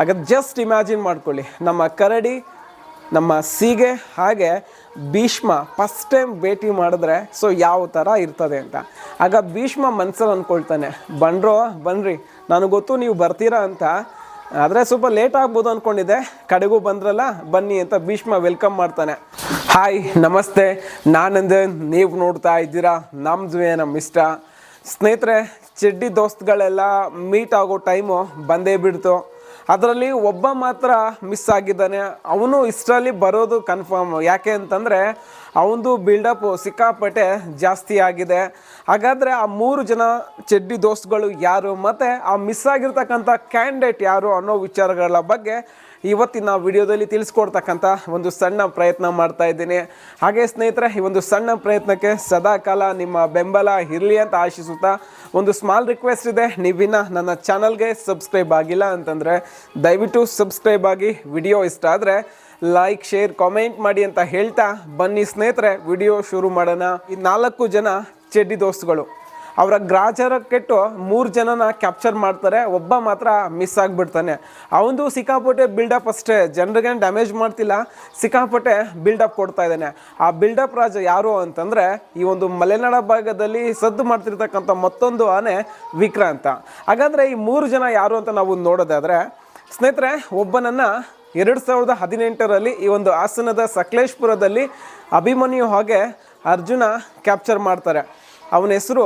ಆಗ just imagine ಮಾಡ್ಕೊಳ್ಳಿ. ನಮ್ಮ ಕರಡಿ, ನಮ್ಮ ಸೀಗೆ, ಹಾಗೆ ಭೀಷ್ಮ ಫಸ್ಟ್ ಟೈಮ್ ಭೇಟಿ ಮಾಡಿದ್ರೆ ಸೊ ಯಾವ ಥರ ಇರ್ತದೆ ಅಂತ. ಆಗ ಭೀಷ್ಮ ಮನ್ಸಲ್ಲಿ ಅಂದ್ಕೊಳ್ತಾನೆ ಬನ್ರೋ ಬನ್ರಿ. ನನಗೆ ಗೊತ್ತು ನೀವು ಬರ್ತೀರಾ ಅಂತ. ಆದರೆ ಸ್ವಲ್ಪ ಲೇಟ್ ಆಗ್ಬೋದು ಅಂದ್ಕೊಂಡಿದ್ದೆ ಕಡೆಗೂ ಬಂದ್ರಲ್ಲ, ಬನ್ನಿ ಅಂತ ಭೀಷ್ಮ ವೆಲ್ಕಮ್ ಮಾಡ್ತಾನೆ. ಹಾಯ್ ನಮಸ್ತೆ. ನಾನಂದ, ನೀವು ನೋಡ್ತಾ ಇದ್ದೀರಾ? ನಮ್ದು ನಮ್ಮ ಇಷ್ಟ ಸ್ನೇಹಿತರೆ, ಚಡ್ಡಿ ದೋಸ್ತ್ಗಳೆಲ್ಲ ಮೀಟ್ ಆಗೋ ಟೈಮು ಬಂದೇ ಬಿಡ್ತು. ಅದರಲ್ಲಿ ಒಬ್ಬ ಮಾತ್ರ ಮಿಸ್ ಆಗಿದ್ದಾನೆ. ಅವನು ಇಷ್ಟರಲ್ಲಿ ಬರೋದು ಕನ್ಫರ್ಮ್ ಯಾಕೆ ಅಂತಂದರೆ ಅವನದು ಬಿಲ್ಡಪ್ಪು ಸಿಕ್ಕಾಪಟ್ಟೆ ಜಾಸ್ತಿ ಆಗಿದೆ. ಹಾಗಾದರೆ ಆ ಮೂರು ಜನ ಚೆಡ್ಡಿ ದೋಸ್ತ್ಗಳು ಯಾರು ಮತ್ತು ಆ ಮಿಸ್ ಆಗಿರ್ತಕ್ಕಂಥ ಕ್ಯಾಂಡಿಡೇಟ್ ಯಾರು ಅನ್ನೋ ವಿಚಾರಗಳ ಬಗ್ಗೆ ಇವತ್ತಿನ ವಿಡಿಯೋದಲ್ಲಿ ತಿಳಿಸ್ಕೊಡ್ತಕ್ಕಂಥ ಒಂದು ಸಣ್ಣ ಪ್ರಯತ್ನ ಮಾಡ್ತಾ ಇದ್ದೀನಿ. ಹಾಗೆ ಸ್ನೇಹಿತರೆ, ಈ ಒಂದು ಸಣ್ಣ ಪ್ರಯತ್ನಕ್ಕೆ ಸದಾ ಕಾಲ ನಿಮ್ಮ ಬೆಂಬಲ ಇರಲಿ ಅಂತ ಆಶಿಸುತ್ತಾ ಒಂದು ಸ್ಮಾಲ್ ರಿಕ್ವೆಸ್ಟ್ ಇದೆ. ನೀವಿನ್ನ ನನ್ನ ಚಾನಲ್ಗೆ ಸಬ್ಸ್ಕ್ರೈಬ್ ಆಗಿಲ್ಲ ಅಂತಂದರೆ ದಯವಿಟ್ಟು ಸಬ್ಸ್ಕ್ರೈಬ್ ಆಗಿ ವಿಡಿಯೋ ಇಷ್ಟ ಆದರೆ ಲೈಕ್ ಶೇರ್ ಕಾಮೆಂಟ್ ಮಾಡಿ ಅಂತ ಹೇಳ್ತಾ ಬನ್ನಿ ಸ್ನೇಹಿತರೆ. ವಿಡಿಯೋ ಶುರು ಮಾಡೋಣ. ಈ ನಾಲ್ಕು ಜನ ಚೆಡ್ಡಿ ದೋಸ್ತುಗಳು. ಅವರ ಗ್ರಾಚಾರ ಕೆಟ್ಟು ಮೂರು ಜನನ ಕ್ಯಾಪ್ಚರ್ ಮಾಡ್ತಾರೆ, ಒಬ್ಬ ಮಾತ್ರ ಮಿಸ್ ಆಗಿಬಿಡ್ತಾನೆ. ಅವನದು ಸಿಕ್ಕಾಪಟ್ಟೆ ಬಿಲ್ಡಪ್ ಅಷ್ಟೇ, ಜನರಿಗೆ ಡ್ಯಾಮೇಜ್ ಮಾಡ್ತಿಲ್ಲ, ಸಿಕ್ಕಾಪಟ್ಟೆ ಬಿಲ್ಡಪ್ ಕೊಡ್ತಾ ಇದ್ದಾನೆ. ಆ ಬಿಲ್ಡಪ್ ರಾಜ ಯಾರು ಅಂತಂದರೆ, ಈ ಒಂದು ಮಲೆನಾಡ ಭಾಗದಲ್ಲಿ ಸದ್ದು ಮಾಡ್ತಿರ್ತಕ್ಕಂಥ ಮತ್ತೊಂದು ಆನೆ ವಿಕ್ರಾಂತ. ಹಾಗಾದರೆ ಈ ಮೂರು ಜನ ಯಾರು ಅಂತ ನಾವು ನೋಡೋದಾದರೆ, ಸ್ನೇಹಿತರೆ, ಒಬ್ಬನನ್ನು ಎರಡು ಸಾವಿರದ ಹದಿನೆಂಟರಲ್ಲಿ ಈ ಒಂದು ಹಾಸನದ ಸಕಲೇಶ್ಪುರದಲ್ಲಿ ಅಭಿಮನ್ಯು ಹಾಗೆ ಅರ್ಜುನ ಕ್ಯಾಪ್ಚರ್ ಮಾಡ್ತಾರೆ. ಅವನ ಹೆಸರು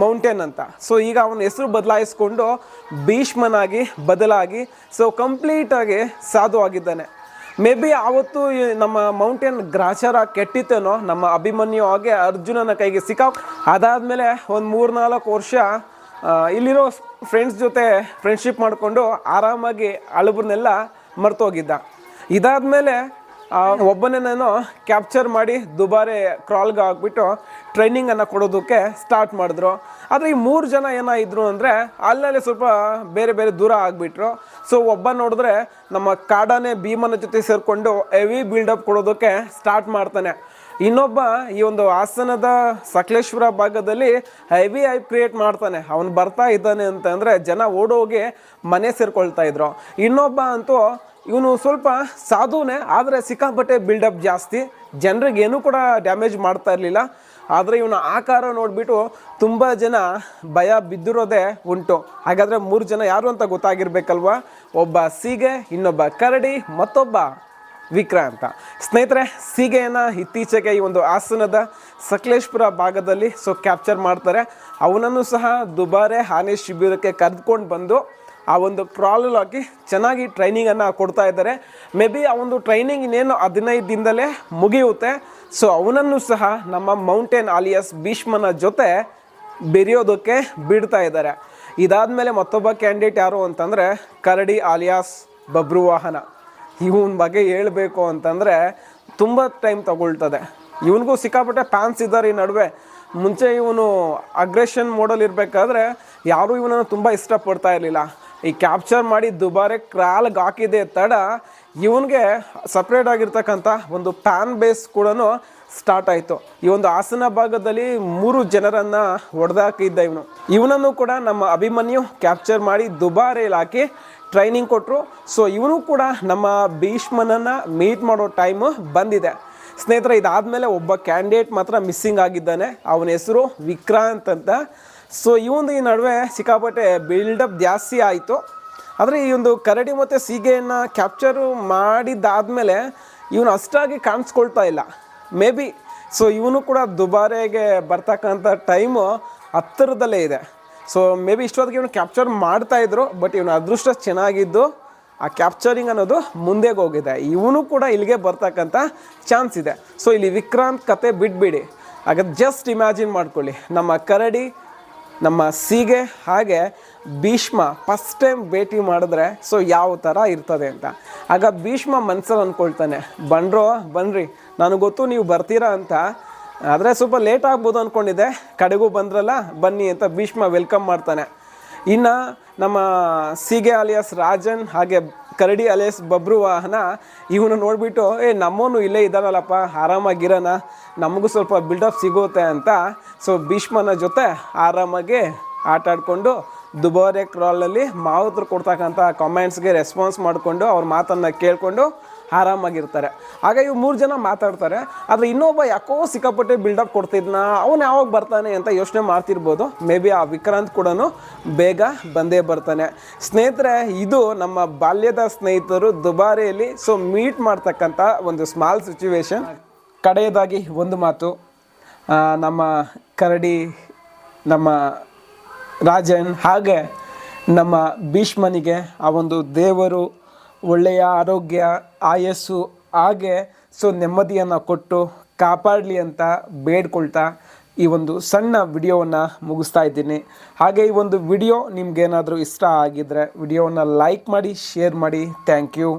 ಮೌಂಟೇನ್ ಅಂತ. ಸೊ ಈಗ ಅವನ ಹೆಸರು ಬದಲಾಯಿಸ್ಕೊಂಡು ಭೀಷ್ಮನಾಗಿ, ಬದಲಾಗಿ ಸೊ ಕಂಪ್ಲೀಟಾಗಿ ಸಾಧು ಆಗಿದ್ದಾನೆ. ಮೇ ಬಿ ಆವತ್ತು ನಮ್ಮ ಮೌಂಟೇನ್ ಗ್ರಾಚಾರ ಕೆಟ್ಟಿತ್ತೇನೋ, ನಮ್ಮ ಅಭಿಮನ್ಯು ಹಾಗೆ ಅರ್ಜುನನ ಕೈಗೆ ಸಿಕ್ಕ ಅದಾದಮೇಲೆ ಒಂದು ಮೂರ್ನಾಲ್ಕು ವರ್ಷ ಇಲ್ಲಿರೋ ಫ್ರೆಂಡ್ಸ್ ಜೊತೆ ಫ್ರೆಂಡ್ಶಿಪ್ ಮಾಡಿಕೊಂಡು ಆರಾಮಾಗಿ ಅಳುಬ್ರನ್ನೆಲ್ಲ ಮರ್ತೋಗಿದ್ದ ಇದಾದಮೇಲೆ ಒಬ್ಬನೇ ನಾನು ಕ್ಯಾಪ್ಚರ್ ಮಾಡಿ ದುಬಾರಿ ಕ್ರಾಲ್ಗೆ ಹಾಕ್ಬಿಟ್ಟು ಟ್ರೈನಿಂಗನ್ನು ಕೊಡೋದಕ್ಕೆ ಸ್ಟಾರ್ಟ್ ಮಾಡಿದ್ರು. ಆದರೆ ಈ ಮೂರು ಜನ ಏನಾಯಿದ್ರು ಅಂದರೆ ಅಲ್ಲಲ್ಲಿ ಸ್ವಲ್ಪ ಬೇರೆ ಬೇರೆ ದೂರ ಆಗಿಬಿಟ್ರು. ಸೊ ಒಬ್ಬ ನೋಡಿದ್ರೆ ನಮ್ಮ ಕಾಡಾನೆ ಭೀಮನ ಜೊತೆ ಸೇರಿಕೊಂಡು ಹೆವಿ ಬಿಲ್ಡಪ್ ಕೊಡೋದಕ್ಕೆ ಸ್ಟಾರ್ಟ್ ಮಾಡ್ತಾನೆ. ಇನ್ನೊಬ್ಬ ಈ ಒಂದು ಹಾಸನದ ಸಕಲೇಶ್ವರ ಭಾಗದಲ್ಲಿ ಹೆವಿ ಐ ಕ್ರಿಯೇಟ್ ಮಾಡ್ತಾನೆ. ಅವನು ಬರ್ತಾ ಇದ್ದಾನೆ ಅಂತಂದರೆ ಜನ ಓಡೋಗಿ ಮನೆ ಸೇರ್ಕೊಳ್ತಾ ಇದ್ರು. ಇನ್ನೊಬ್ಬ ಅಂತೂ ಇವನು ಸ್ವಲ್ಪ ಸಾಧುನೇ, ಆದರೆ ಸಿಕ್ಕಾಪಟ್ಟೆ ಬಿಲ್ಡಪ್ ಜಾಸ್ತಿ. ಜನರಿಗೆ ಏನೂ ಕೂಡ ಡ್ಯಾಮೇಜ್ ಮಾಡ್ತಾ ಇರಲಿಲ್ಲ. ಆದರೆ ಇವನ ಆಕಾರ ನೋಡಿಬಿಟ್ಟು ತುಂಬ ಜನ ಭಯ ಬಿದ್ದಿರೋದೇ ಉಂಟು. ಹಾಗಾದರೆ ಮೂರು ಜನ ಯಾರು ಅಂತ ಗೊತ್ತಾಗಿರ್ಬೇಕಲ್ವಾ? ಒಬ್ಬ ಸೀಗೆ, ಇನ್ನೊಬ್ಬ ಕರಡಿ, ಮತ್ತೊಬ್ಬ ವಿಕ್ರ ಅಂತ ಸ್ನೇಹಿತರೆ, ಸೀಗೆಯನ್ನು ಇತ್ತೀಚೆಗೆ ಈ ಒಂದು ಹಾಸನದ ಸಕಲೇಶ್ಪುರ ಭಾಗದಲ್ಲಿ ಸೊ ಕ್ಯಾಪ್ಚರ್ ಮಾಡ್ತಾರೆ. ಅವನನ್ನು ಸಹ ದುಬಾರೆ ಹಾನಿ ಶಿಬಿರಕ್ಕೆ ಕರೆದುಕೊಂಡು ಬಂದು ಆ ಒಂದು ಕ್ರಾಲಲ್ಲಿ ಹಾಕಿ ಚೆನ್ನಾಗಿ ಟ್ರೈನಿಂಗನ್ನು ಕೊಡ್ತಾ ಇದ್ದಾರೆ. ಮೇ ಬಿ ಆ ಒಂದು ಟ್ರೈನಿಂಗ್ ಇನ್ನೇನು ಹದಿನೈದು ದಿನದಲ್ಲೇ ಮುಗಿಯುತ್ತೆ. ಸೊ ಅವನನ್ನು ಸಹ ನಮ್ಮ ಮೌಂಟೇನ್ ಆಲಿಯಸ್ ಭೀಷ್ಮನ ಜೊತೆ ಬೆರೆಯೋದಕ್ಕೆ ಬಿಡ್ತಾ ಇದ್ದಾರೆ. ಇದಾದಮೇಲೆ ಮತ್ತೊಬ್ಬ ಕ್ಯಾಂಡಿಡೇಟ್ ಯಾರು ಅಂತಂದರೆ ಕರಡಿ ಆಲಿಯಾಸ್ ಬಬ್ರುವಾಹನ ಇವನ ಬಗ್ಗೆ ಹೇಳಬೇಕು ಅಂತಂದರೆ ತುಂಬ ಟೈಮ್ ತಗೊಳ್ತದೆ. ಇವನಿಗೂ ಸಿಕ್ಕಾಪಟ್ಟೆ ಫ್ಯಾನ್ಸ್ ಇದ್ದಾರೆ ಈ ನಡುವೆ. ಮುಂಚೆ ಇವನು ಅಗ್ರೆಷನ್ ಮೋಡಲ್ ಇರಬೇಕಾದ್ರೆ ಯಾರೂ ಇವನನ್ನು ತುಂಬ ಇಷ್ಟಪಡ್ತಾ ಇರಲಿಲ್ಲ. ಈ ಕ್ಯಾಪ್ಚರ್ ಮಾಡಿ ದುಬಾರೆ ಕ್ರಾಲ್ಗೆ ಹಾಕಿದೆ ತಡ ಇವನಿಗೆ ಸಪ್ರೇಟ್ ಆಗಿರ್ತಕ್ಕಂಥ ಒಂದು ಪ್ಯಾನ್ ಬೇಸ್ ಕೂಡ ಸ್ಟಾರ್ಟ್ ಆಯಿತು. ಈ ಒಂದು ಹಾಸನ ಭಾಗದಲ್ಲಿ ಮೂರು ಜನರನ್ನು ಹೊಡೆದಾಕಿದ್ದ ಇವನು. ಇವನನ್ನು ಕೂಡ ನಮ್ಮ ಅಭಿಮನ್ಯು ಕ್ಯಾಪ್ಚರ್ ಮಾಡಿ ದುಬಾರೆಯಲ್ಲಿ ಹಾಕಿ ಟ್ರೈನಿಂಗ್ ಕೊಟ್ಟರು ಸೊ ಇವನು ಕೂಡ ನಮ್ಮ ಭೀಷ್ಮನನ್ನು ಮೀಟ್ ಮಾಡೋ ಟೈಮು ಬಂದಿದೆ. ಸ್ನೇಹಿತರೆ, ಇದಾದಮೇಲೆ ಒಬ್ಬ ಕ್ಯಾಂಡಿಡೇಟ್ ಮಾತ್ರ ಮಿಸ್ಸಿಂಗ್ ಆಗಿದ್ದಾನೆ. ಅವನ ಹೆಸರು ವಿಕ್ರಾಂತ್ ಅಂತ. ಸೊ ಇವನು ಈ ನಡುವೆ ಸಿಕ್ಕಾಪಟ್ಟೆ ಬಿಲ್ಡಪ್ ಜಾಸ್ತಿ ಆಯಿತು. ಆದರೆ ಈ ಒಂದು ಕರಡಿ ಮತ್ತು ಸೀಗೆಯನ್ನು ಕ್ಯಾಪ್ಚರು ಮಾಡಿದ್ದಾದಮೇಲೆ ಇವನು ಅಷ್ಟಾಗಿ ಕಾಣಿಸ್ಕೊಳ್ತಾ ಇಲ್ಲ. ಮೇ ಬಿ ಸೊ ಇವನು ಕೂಡ ದುಬಾರೆಗೆ ಬರ್ತಕ್ಕಂಥ ಟೈಮು ಹತ್ತಿರದಲ್ಲೇ ಇದೆ. ಸೊ ಮೇ ಬಿ ಇಷ್ಟೊತ್ತಿಗೆ ಇವನು ಕ್ಯಾಪ್ಚರ್ ಮಾಡ್ತಾಯಿದ್ರು ಬಟ್ ಇವನ ಅದೃಷ್ಟ ಚೆನ್ನಾಗಿದ್ದು ಆ ಕ್ಯಾಪ್ಚರಿಂಗ್ ಅನ್ನೋದು ಮುಂದೆ ಹೋಗಿದೆ. ಇವನು ಕೂಡ ಇಲ್ಲಿಗೆ ಬರ್ತಕ್ಕಂಥ ಚಾನ್ಸ್ ಇದೆ. ಸೊ ಇಲ್ಲಿ ವಿಕ್ರಾಂತ್ ಕತೆ ಬಿಟ್ಬಿಡಿ. ಹಾಗಾದ್ರೆ ಜಸ್ಟ್ ಇಮ್ಯಾಜಿನ್ ಮಾಡ್ಕೊಳ್ಳಿ. ನಮ್ಮ ಕರಡಿ ನಮ್ಮ ಸೀಗೆ ಹಾಗೆ ಭೀಷ್ಮ ಫಸ್ಟ್ ಟೈಮ್ ಭೇಟಿ ಮಾಡಿದ್ರೆ ಸೊ ಯಾವ ಥರ ಇರ್ತದೆ ಅಂತ. ಆಗ ಭೀಷ್ಮ ಮನ್ಸಲ್ಲಿ ಅಂದ್ಕೊಳ್ತಾನೆ ಬನ್ರೋ ಬನ್ರಿ, ನನಗೆ ಗೊತ್ತು ನೀವು ಬರ್ತೀರಾ ಅಂತ. ಆದರೆ ಸ್ವಲ್ಪ ಲೇಟ್ ಆಗ್ಬೋದು ಅಂದ್ಕೊಂಡಿದ್ದೆ ಕಡೆಗೂ ಬಂದ್ರಲ್ಲ, ಬನ್ನಿ ಅಂತ ಭೀಷ್ಮ ವೆಲ್ಕಮ್ ಮಾಡ್ತಾನೆ. ಇನ್ನು ನಮ್ಮ ಸೀಗೆ ಅಲಿಯಾಸ್ ರಾಜನ್ ಹಾಗೆ ಕರಡಿ ಅಲಿಯಾಸ್ ಬಬ್ರು ವಾಹನ, ಇವನು ನೋಡಿಬಿಟ್ಟು, ಏ ನಮ್ಮವನು ಇಲ್ಲೇ ಇದ್ದಾನಲ್ಲಪ್ಪ ಆರಾಮಾಗಿರೋಣ, ನಮಗೂ ಸ್ವಲ್ಪ ಬಿಲ್ಡಪ್ ಸಿಗುತ್ತೆ ಅಂತ. ಸೊ ಭೀಷ್ಮನ ಜೊತೆ ಆರಾಮಾಗಿ ಆಟ ಆಡಿಕೊಂಡು ದುಬಾರೆ ಕ್ರಾಲಲ್ಲಿ ಮಾವುತರು ಕೊಡ್ತಕ್ಕಂಥ ಕಾಮೆಂಟ್ಸ್ಗೆ ರೆಸ್ಪಾನ್ಸ್ ಮಾಡಿಕೊಂಡು, ಅವ್ರ ಮಾತನ್ನು ಕೇಳಿಕೊಂಡು ಆರಾಮಾಗಿರ್ತಾರೆ. ಆಗ ಇವು ಮೂರು ಜನ ಮಾತಾಡ್ತಾರೆ, ಆದರೆ ಇನ್ನೊಬ್ಬ ಯಾಕೋ ಸಿಕ್ಕಾಪಟ್ಟೆ ಬಿಲ್ಡಪ್ ಕೊಡ್ತಿದ್ನ, ಅವನು ಯಾವಾಗ ಬರ್ತಾನೆ ಅಂತ ಯೋಚನೆ ಮಾಡ್ತಿರ್ಬೋದು. ಮೇ ಬಿ ಆ ವಿಕ್ರಾಂತ್ ಕೂಡ ಬೇಗ ಬಂದೇ ಬರ್ತಾನೆ. ಸ್ನೇಹಿತರೆ, ಇದು ನಮ್ಮ ಬಾಲ್ಯದ ಸ್ನೇಹಿತರು ದುಬಾರಿಯಲ್ಲಿ ಸೊ ಮೀಟ್ ಮಾಡ್ತಕ್ಕಂಥ ಒಂದು ಸ್ಮಾಲ್ ಸಿಚುವೇಶನ್ ಕಡೆಯದಾಗಿ ಒಂದು ಮಾತು. ನಮ್ಮ ಕರಡಿ, ನಮ್ಮ ರಾಜನ್, ಹಾಗೆ ನಮ್ಮ ಭೀಷ್ಮನಿಗೆ ಆ ಒಂದು ದೇವರು ಒಳ್ಳೆಯ ಆರೋಗ್ಯ, ಆಯಸ್ಸು, ಹಾಗೆ ಸೊ ನೆಮ್ಮದಿಯನ್ನು ಕೊಟ್ಟು ಕಾಪಾಡಲಿ ಅಂತ ಬೇಡ್ಕೊಳ್ತಾ ಈ ಒಂದು ಸಣ್ಣ ವಿಡಿಯೋವನ್ನು ಮುಗಿಸ್ತಾ ಇದ್ದೀನಿ. ಹಾಗೆ ಈ ಒಂದು ವಿಡಿಯೋ ನಿಮಗೇನಾದರೂ ಇಷ್ಟ ಆಗಿದ್ದರೆ ವಿಡಿಯೋವನ್ನು ಲೈಕ್ ಮಾಡಿ, ಶೇರ್ ಮಾಡಿ. Thank you.